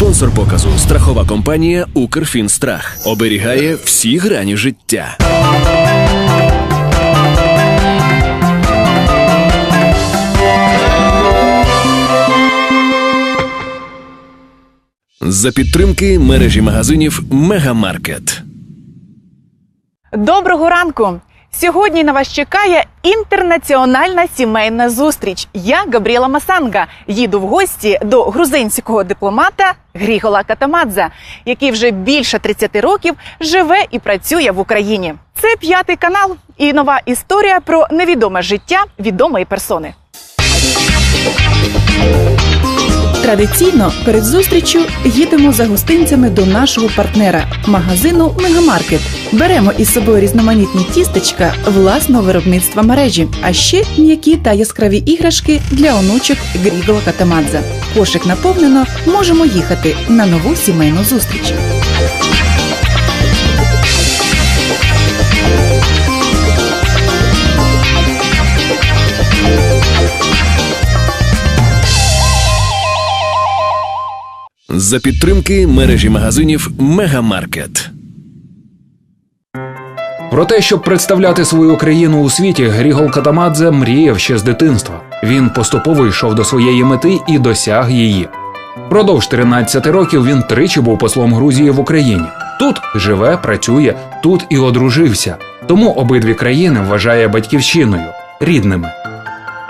Спонсор показу страхова компанія Укрфінстрах оберігає всі грані життя. За підтримки мережі магазинів Мегамаркет. Доброго ранку! Сьогодні на вас чекає інтернаціональна сімейна зустріч. Я Габріела Масанга їду в гості до грузинського дипломата Грігола Катамадзе, який вже більше 30 років живе і працює в Україні. Це п'ятий канал і нова історія про невідоме життя відомої персони. Традиційно перед зустрічю їдемо за гостинцями до нашого партнера магазину Мегамаркет. Беремо із собою різноманітні тістечка власного виробництва мережі, а ще м'які та яскраві іграшки для онучок Грігола Катамадзе. Кошик наповнено, можемо їхати на нову сімейну зустріч. За підтримки мережі магазинів Мегамаркет. Про те, щоб представляти свою країну у світі, Грігол Катамадзе мріяв ще з дитинства. Він поступово йшов до своєї мети і досяг її. Продовж 13 років він тричі був послом Грузії в Україні. Тут живе, працює, тут і одружився. Тому обидві країни вважає батьківщиною рідними.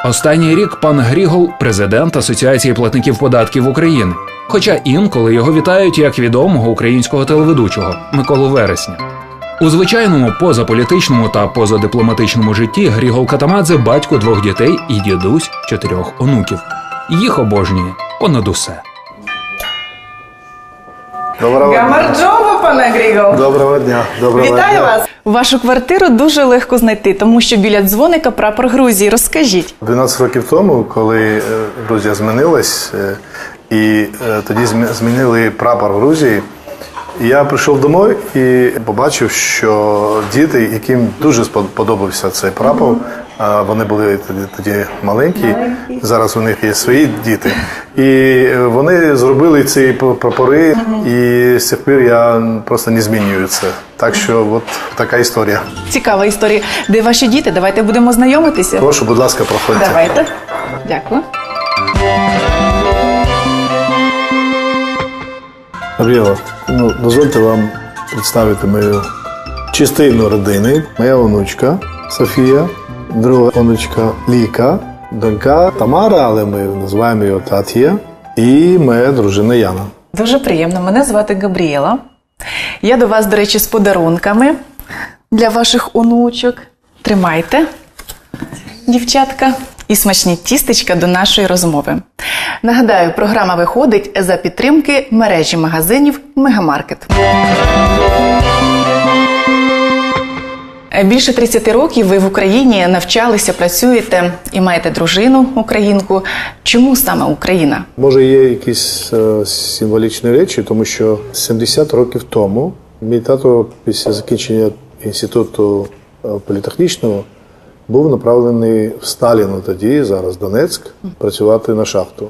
Останній рік пан Грігол президент Асоціації платників податків України. Хоча інколи його вітають як відомого українського телеведучого Миколу Вересня. У звичайному позаполітичному та позадипломатичному житті Грігол Катамадзе батько двох дітей і дідусь чотирьох онуків. Їх обожнює понад усе. Доброго дня. Пане Грігол! Доброго дня. Доброго Вітаю дня. вас! Вашу квартиру дуже легко знайти, тому що біля дзвоника прапор Грузії. Розкажіть. 12 років тому, коли е, Грузія змінилась, е, і е, тоді змі- змінили прапор Грузії, я прийшов домой і побачив, що діти, яким дуже спод- подобався цей прапор, вони були тоді, маленькі, зараз у них є свої діти. І вони зробили ці прапори, і з цих пір я просто не змінюю це. Так що от така історія. Цікава історія. Де ваші діти? Давайте будемо знайомитися. Прошу, будь ласка, проходьте. Давайте. Дякую. Габріела, ну, дозвольте вам представити мою частину родини. Моя онучка Софія, друга онучка Ліка, донька Тамара, але ми називаємо її Татія, і моя дружина Яна. Дуже приємно. Мене звати Габріела. Я до вас, до речі, з подарунками для ваших онучок. Тримайте, дівчатка, і смачні тістечка до нашої розмови. Нагадаю, програма виходить за підтримки мережі магазинів Мегамаркет. Більше 30 років ви в Україні навчалися, працюєте і маєте дружину українку. Чому саме Україна? Може, є якісь е, символічні речі, тому що 70 років тому мій тато після закінчення інституту е, політехнічного був направлений в Сталіно тоді, зараз Донецьк, працювати на шахту.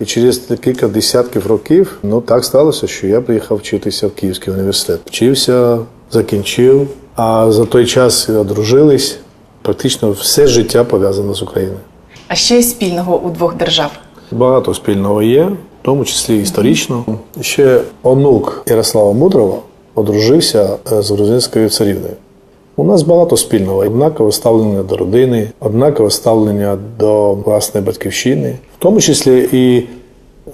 І через кілька десятків років ну так сталося, що я приїхав вчитися в Київський університет. Вчився, закінчив, а за той час одружились. Практично все життя пов'язане з Україною. А що є спільного у двох держав? Багато спільного є, в тому числі історично. Ще онук Ярослава Мудрого одружився е, з грузинською царівною. У нас багато спільного, однакове ставлення до родини, однакове ставлення до власної батьківщини, в тому числі і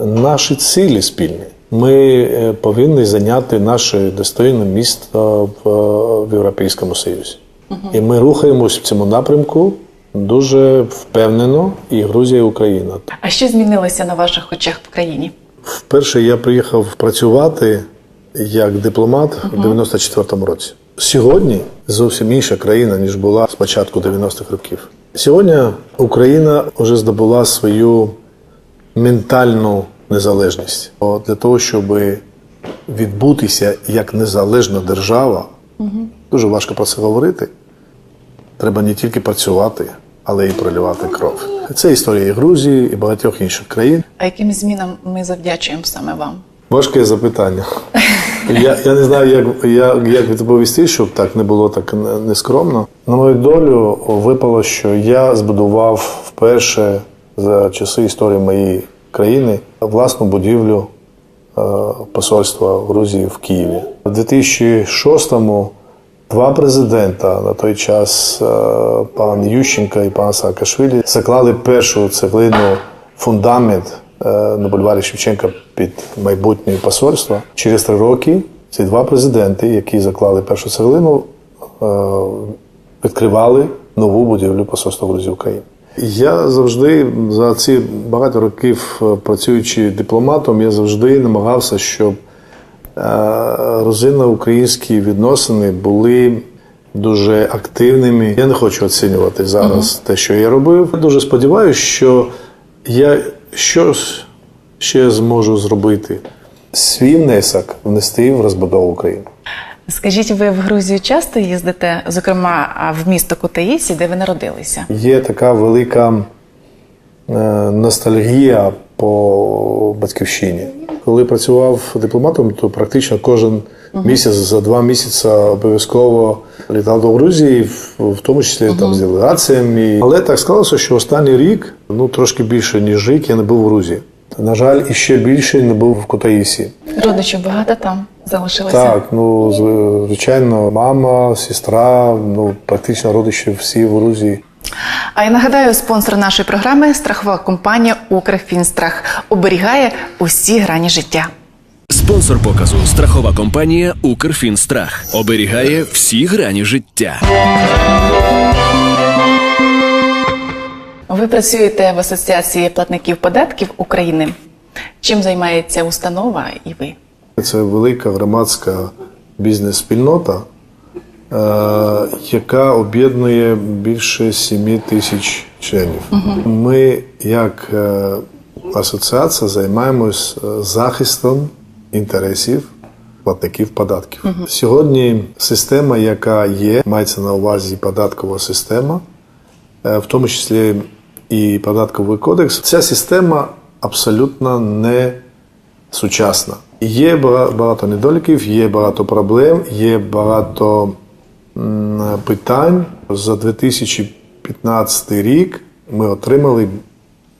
наші цілі спільні. Ми е, повинні зайняти наше достойне місто в, е, в Європейському Союзі. І ми рухаємось в цьому напрямку дуже впевнено, і Грузія, і Україна. А що змінилося на ваших очах в країні? Вперше я приїхав працювати як дипломат в 94-му році. Сьогодні зовсім інша країна, ніж була з початку 90-х років. Сьогодні Україна вже здобула свою ментальну незалежність. О, Для того, щоб відбутися як незалежна держава, дуже важко про це говорити. Треба не тільки працювати, але й проливати кров. Це історія і Грузії, і багатьох інших країн. А яким змінам ми завдячуємо саме вам? Важке запитання. Я, я не знаю, як, як, як відповісти, щоб так не було так нескромно. На мою долю випало, що я збудував вперше за часи історії моєї країни власну будівлю е, посольства Грузії в Києві. У 2006-му два президента на той час, е, пан Ющенко і пан Саакашвілі, заклали першу цеглину фундамент на бульварі Шевченка під майбутнє посольство. Через три роки ці два президенти, які заклали першу цеглину, е, відкривали нову будівлю посольства Грузії України. Я завжди за ці багато років е, працюючи дипломатом, я завжди намагався, щоб е, розинно-українські відносини були дуже активними. Я не хочу оцінювати зараз те, що я робив. Я дуже сподіваюся, що я щось ще зможу зробити. Свій внесок внести в розбудову України. Скажіть, ви в Грузію часто їздите, зокрема в місто Кутаїсі, де ви народилися? Є така велика е, ностальгія по батьківщині. Коли працював дипломатом, то практично кожен місяць за два місяці обов'язково літав до Грузії, в, тому числі там з делегаціями. Але так склалося, що останній рік, ну трошки більше ніж рік, я не був в Грузії. На жаль, і ще більше не був в Кутаїсі. Родичів багато там залишилося? Так, ну звичайно, мама, сестра, ну практично родичі всі в Грузії. А я нагадаю, спонсор нашої програми страхова компанія Укрфінстрах оберігає усі грані життя. Спонсор показу страхова компанія Укрфінстрах оберігає всі грані життя. Ви працюєте в Асоціації платників податків України. Чим займається установа і ви? Це велика громадська бізнес-спільнота, е, яка об'єднує більше 7 тисяч членів. Ми, як е, асоціація, займаємось е, захистом інтересів платників податків. Сьогодні система, яка є, мається на увазі податкова система, е, в тому числі і податковий кодекс. Ця система абсолютно не сучасна. Є багато недоліків, є багато проблем, є багато питань. За 2015 рік ми отримали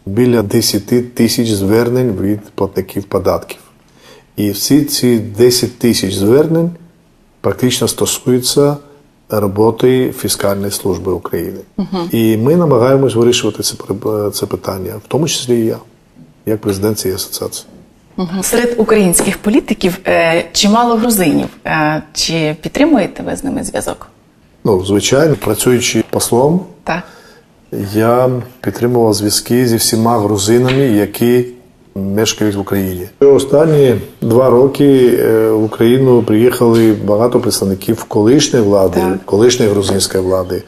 біля 10 тисяч звернень від платників податків. І всі ці 10 тисяч звернень практично стосуються роботи фіскальної служби України. І ми намагаємось вирішувати це, це питання, в тому числі і я, як президент цієї асоціації. Серед українських політиків е, чимало грузинів. Е, чи підтримуєте ви з ними зв'язок? Ну, звичайно, працюючи послом, Так. я підтримував зв'язки зі всіма грузинами, які мешкають в Україні. Останні два роки е, в Україну приїхали багато представників колишньої влади, Так. колишньої грузинської влади,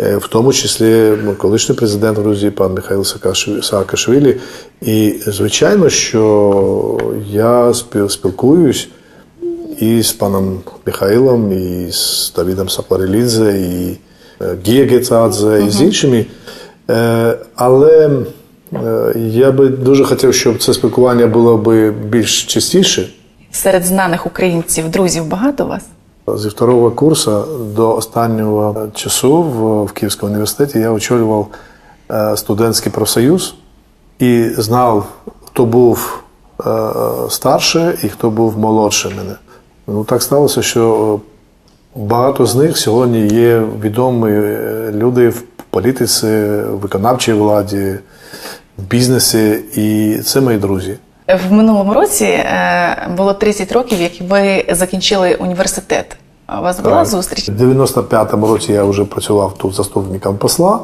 е, в тому числі колишній президент Грузії пан Михайло Саакашві- Саакашвілі. І звичайно, що я спіл- спілкуюсь і з паном Михайлом, і з Давідом Сапарелідзе, і е, Гія Гецадзе, і з іншими. Але я би дуже хотів, щоб це спілкування було би більш частіше. Серед знаних українців, друзів багато у вас? Зі второго курсу до останнього часу в, в Київському університеті я очолював е, студентський профсоюз і знав, хто був е, старше і хто був молодше мене. Ну так сталося, що багато з них сьогодні є відомі е, люди в політиці, в виконавчій владі, в бізнесі, і це мої друзі. В минулому році е, було 30 років, як ви закінчили університет. У вас була Так. зустріч? У 95-му році я вже працював тут заступником посла,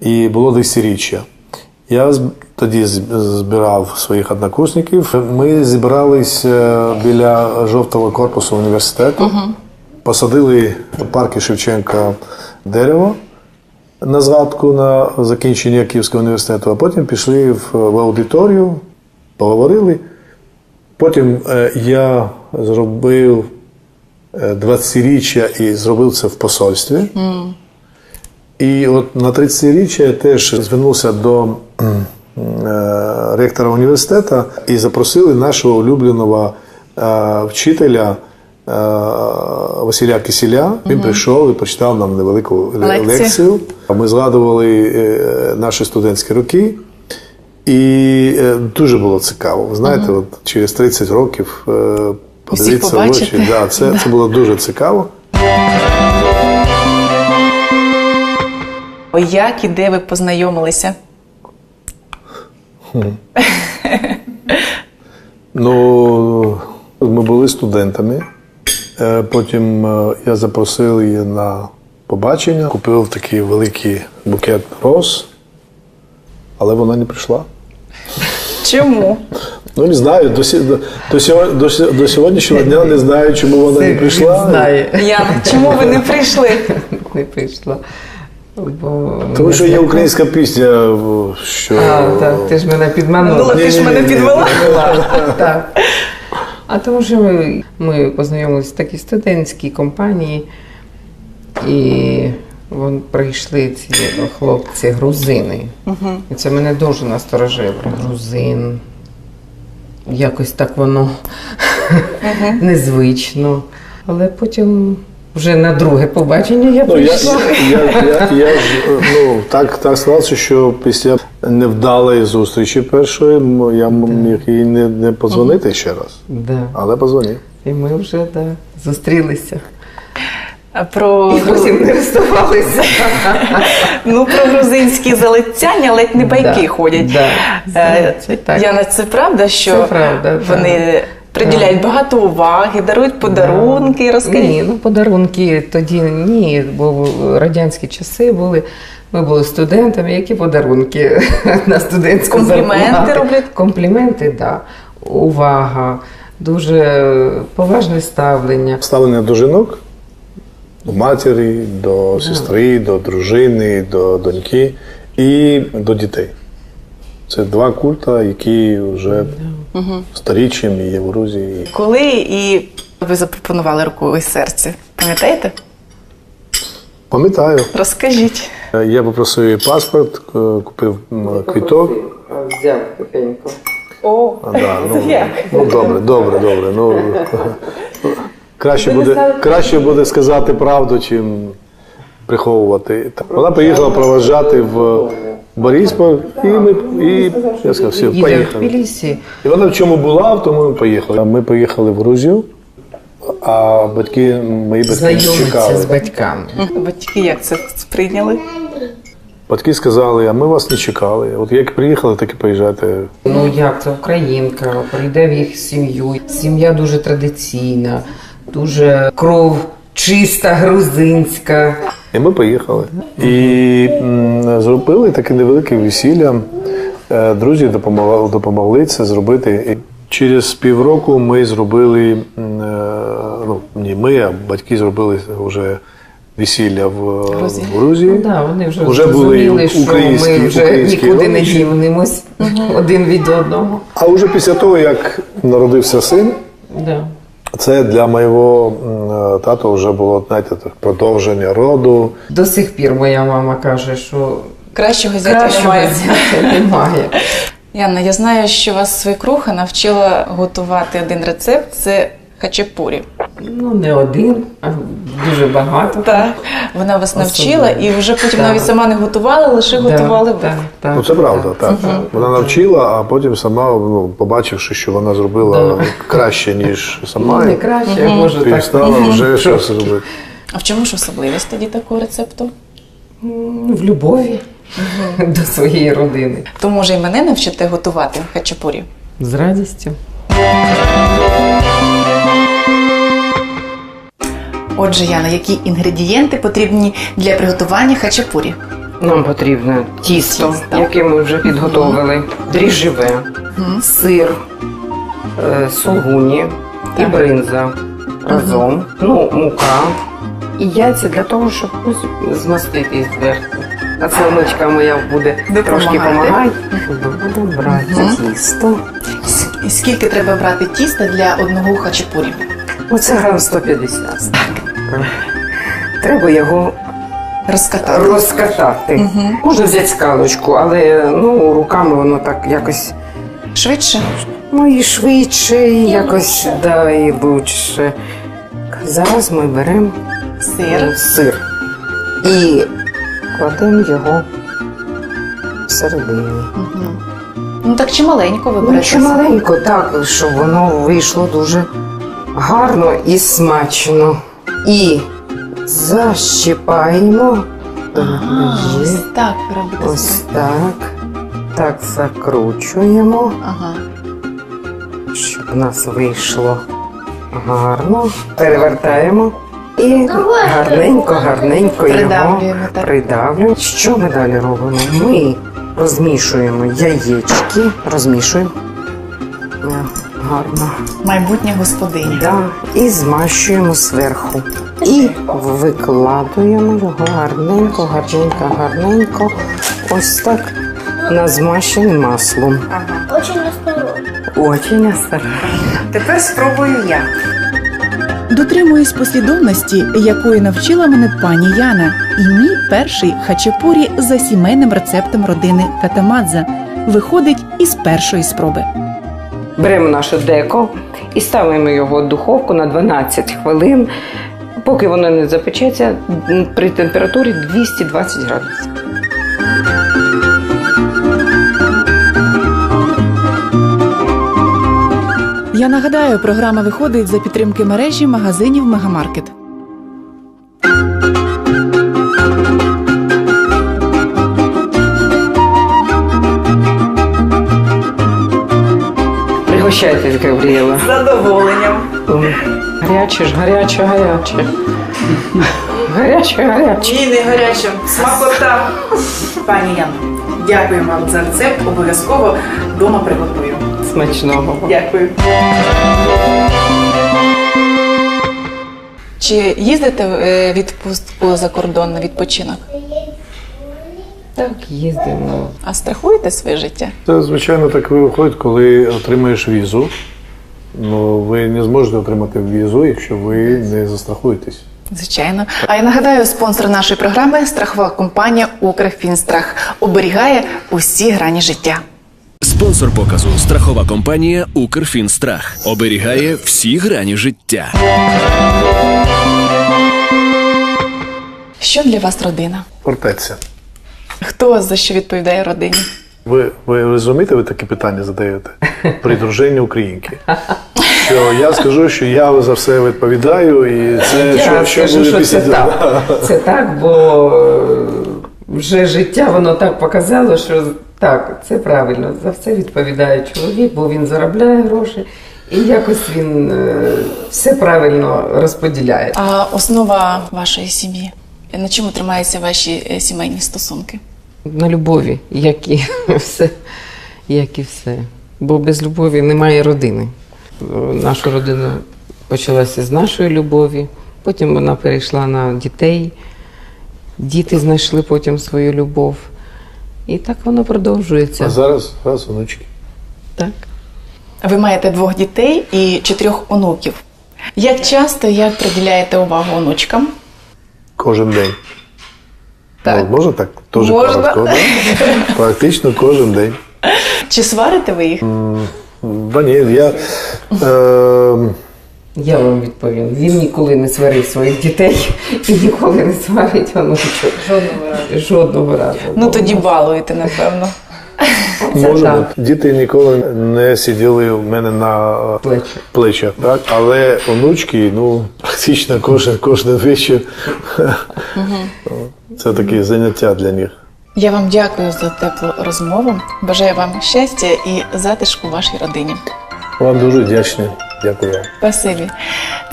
і було десятиріччя. Я тоді збирав своїх однокурсників. Ми зібрались е, біля жовтого корпусу університету, посадили в парку Шевченка дерево на згадку на закінчення Київського університету, а потім пішли в, в аудиторію, поговорили. Потім е, я зробив е, 20-річчя і зробив це в посольстві. І от на 30-річчя я теж звернувся до е, ректора університету і запросили нашого улюбленого е, вчителя е, Василя Кисіля. Він прийшов і почитав нам невелику Лекцію. лекцію. Ми згадували е, наші студентські роки. І е, дуже було цікаво. Ви знаєте, от через 30 років е, подивитися в очі. Да, це, це було дуже цікаво. Як і де ви познайомилися? Ну, ми були студентами. Потім я запросив її на побачення, купив такий великий букет роз, але вона не прийшла. Чому? Ну, не знаю, до, до, до, до, сьогоднішнього дня не знаю, чому вона не прийшла. Він знає. Яна, чому ви не прийшли? Не прийшла. Бо Тому що є українська пісня, що А, так, ти ж мене підманула. Ну, ти ж мене підвела. Так. А тому що ми, ми познайомилися в такій студентській компанії, і вон прийшли ці хлопці грузини. І це мене дуже насторожило. Грузин. Якось так воно незвично. Але потім вже на друге побачення я Ну, я, прийшла. я, я, я, ж, ну, так, так сталося, що після невдалої зустрічі першої я міг їй не, не подзвонити ще раз, Да. але подзвонив. І ми вже да, зустрілися. Про, І зовсім не розставалися. ну, про грузинські залицяння ледь не байки Да, ходять. да. Це так. Яна, це правда, що Це правда, вони приділяють багато уваги, дарують подарунки, розкажіть. Ні, ну подарунки тоді ні, бо в радянські часи були. Ми були студентами, які подарунки на студентську Компліменти зарплату? роблять? Компліменти, так. Да. Увага, дуже поважне ставлення. Ставлення до жінок, до матері, до сестри, до дружини, до доньки і до дітей. Це два культа, які вже сторіччями є в Грузії. Коли і ви запропонували руку і серце? Пам'ятаєте? Пам'ятаю, Розкажіть. я попросив її паспорт, купив квіток. Взяв тихенько. О, А, да, ну, як? ну добре, добре, добре. Ну, краще, буде, краще буде сказати правду, чим приховувати. Вона поїхала проважати в Борисполь, і ми і я сказав, все, поїхали. І вона в чому була, в тому ми поїхали. Ми поїхали в Грузію, а батьки, мої батьки чекали. з батьками. Батьки як це сприйняли? Батьки сказали, а ми вас не чекали. От як приїхали, так і поїжджайте. Ну як це українка, прийде в їх сім'ю. Сім'я дуже традиційна, дуже кров чиста, грузинська. І ми поїхали. І м, зробили таке невелике весілля. Е, Друзі допомагали, допомогли це зробити. І через півроку ми зробили, м, е, ну не ми, а батьки зробили вже весілля в Грузії. в Грузії. Ну, да, вони вже, Вже були зрозуміли, що українські- ми вже українські нікуди не родичі. дівнимось один від одного. А вже після того, як народився син, Да. Це для моєго е, тата вже було знаєте, продовження роду. До сих пір моя мама каже, що Кращого зятя немає. немає. Яна, я знаю, що вас свекруха навчила готувати один рецепт це хачапурі. Ну, не один, а дуже багато. Так, вона вас навчила і вже потім Так. навіть сама не готувала, лише готували ви. так, так, Ну це правда, так. так. Вона навчила, а потім сама, ну, побачивши, що вона зробила краще, ніж Ну, сама, не краще, а може так. перестала вже щось робити. А в чому ж особливість тоді такого рецепту? В любові до своєї родини. То може і мене навчите готувати хачапурі? З радістю. Отже, Яна, які інгредієнти потрібні для приготування хачапурі? Нам потрібно тісто, Тісто. яке ми вже підготовили, дріжджеве, сир, е, сулгуні і бринза разом, ну, мука і яйця для того, щоб ну, змастити зверху. А це мичка моя буде трошки Допомагати. допомагати. Будемо брати тісто. І Скільки треба брати тіста для одного хачапурі? Оце грам 150. Треба його Розкатати. розкатати. Можна взяти скалочку, але ну, руками воно так якось Швидше. ну, і швидше, і якось да, і лучше. Зараз ми беремо Сир. сир і кладемо його всередині. Ну так чималенько ви Ну, берете. чи маленько, так, щоб воно вийшло дуже гарно і смачно. І защипаємо. Ага, ось так ви робите. Ось так. Так закручуємо, Ага. щоб у нас вийшло гарно. Перевертаємо і гарненько, гарненько його Придавлюємо, так. придавлюємо. Що ми далі робимо? Ми розмішуємо яєчки, розмішуємо. Гарно. Майбутня господиня. Да, і змащуємо зверху. І викладуємо його гарненько, гарненько, гарненько. Ось так на змащене маслом. Ага. Очень осторожно. Очень осторожно. Тепер спробую я. Дотримуюсь послідовності, якої навчила мене пані Яна, і мій перший хачапурі за сімейним рецептом родини Катамадза виходить із першої спроби. Беремо наше деко і ставимо його в духовку на 12 хвилин, поки воно не запечеться при температурі 220 градусів. Я нагадаю, програма виходить за підтримки мережі магазинів Мегамаркет. Пригощайтесь, Гавріела. З задоволенням. Гаряче ж, гаряче, гаряче. Гаряче, гаряче. Ні, не гарячим. Смакота. Пані Яно, дякую вам за рецепт. Обов'язково вдома приготую. Смачного. Дякую. Чи їздите е, відпустку за кордон на відпочинок? Так, їздимо. А страхуєте своє життя? Це, звичайно, так виходить, коли отримаєш візу. Ну, ви не зможете отримати візу, якщо ви не застрахуєтесь. Звичайно. А я нагадаю, спонсор нашої програми страхова компанія Укрфінстрах оберігає усі грані життя. Спонсор показу страхова компанія Укрфінстрах оберігає всі грані життя. Що для вас родина? Фортеця. Хто за що відповідає родині? Ви, ви розумієте, ви такі питання задаєте при дружині українки. Що я скажу, що я за все відповідаю, і це що, Я що скажу, буде що після це так. Це так, бо е, вже життя воно так показало, що так, це правильно. За все відповідає чоловік, бо він заробляє гроші і якось він е, все правильно розподіляє. А основа вашої сім'ї? На чому тримаються ваші е, сімейні стосунки? На любові, як і все. Як і все. Бо без любові немає родини. Наша родина почалася з нашої любові, потім вона перейшла на дітей. Діти знайшли потім свою любов. І так воно продовжується. А зараз, зараз онучки. Так. Ви маєте двох дітей і чотирьох онуків. Як часто як приділяєте увагу онучкам? Кожен день. Так. Ну, можна так? Дуже Можна. коротко. Практично кожен день. Чи сварите ви їх? Та ні, я. Е, Я вам відповім. Він ніколи не сварив своїх дітей і ніколи не сварить онучок. Жодного разу. Жодного разу. Ну тоді балуєте, напевно. Може бути. Діти ніколи не сиділи у мене на е, Плечі. плечах, так? але онучки, ну, практично кожен, кожен вечір. Це таке заняття для них. Я вам дякую за теплу розмову. Бажаю вам щастя і затишку в вашій родині. Вам дуже вдячний. Дякую. Спасибі.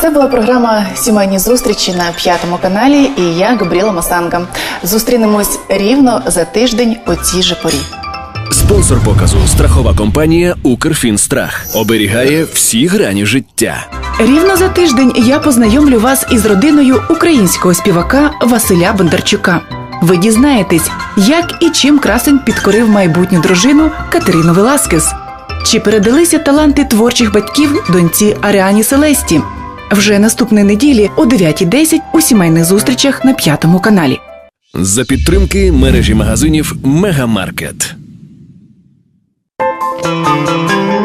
Це була програма Сімейні зустрічі на п'ятому каналі. І я Габріела Масанга. Зустрінемось рівно за тиждень у цій же порі. Спонсор показу страхова компанія Укрфінстрах оберігає всі грані життя. Рівно за тиждень я познайомлю вас із родиною українського співака Василя Бондарчука. Ви дізнаєтесь, як і чим красень підкорив майбутню дружину Катерину Веласкес. Чи передалися таланти творчих батьків доньці Аріані Селесті? Вже наступної неділі о 9.10 у сімейних зустрічах на п'ятому каналі. За підтримки мережі магазинів Мегамаркет. Müzik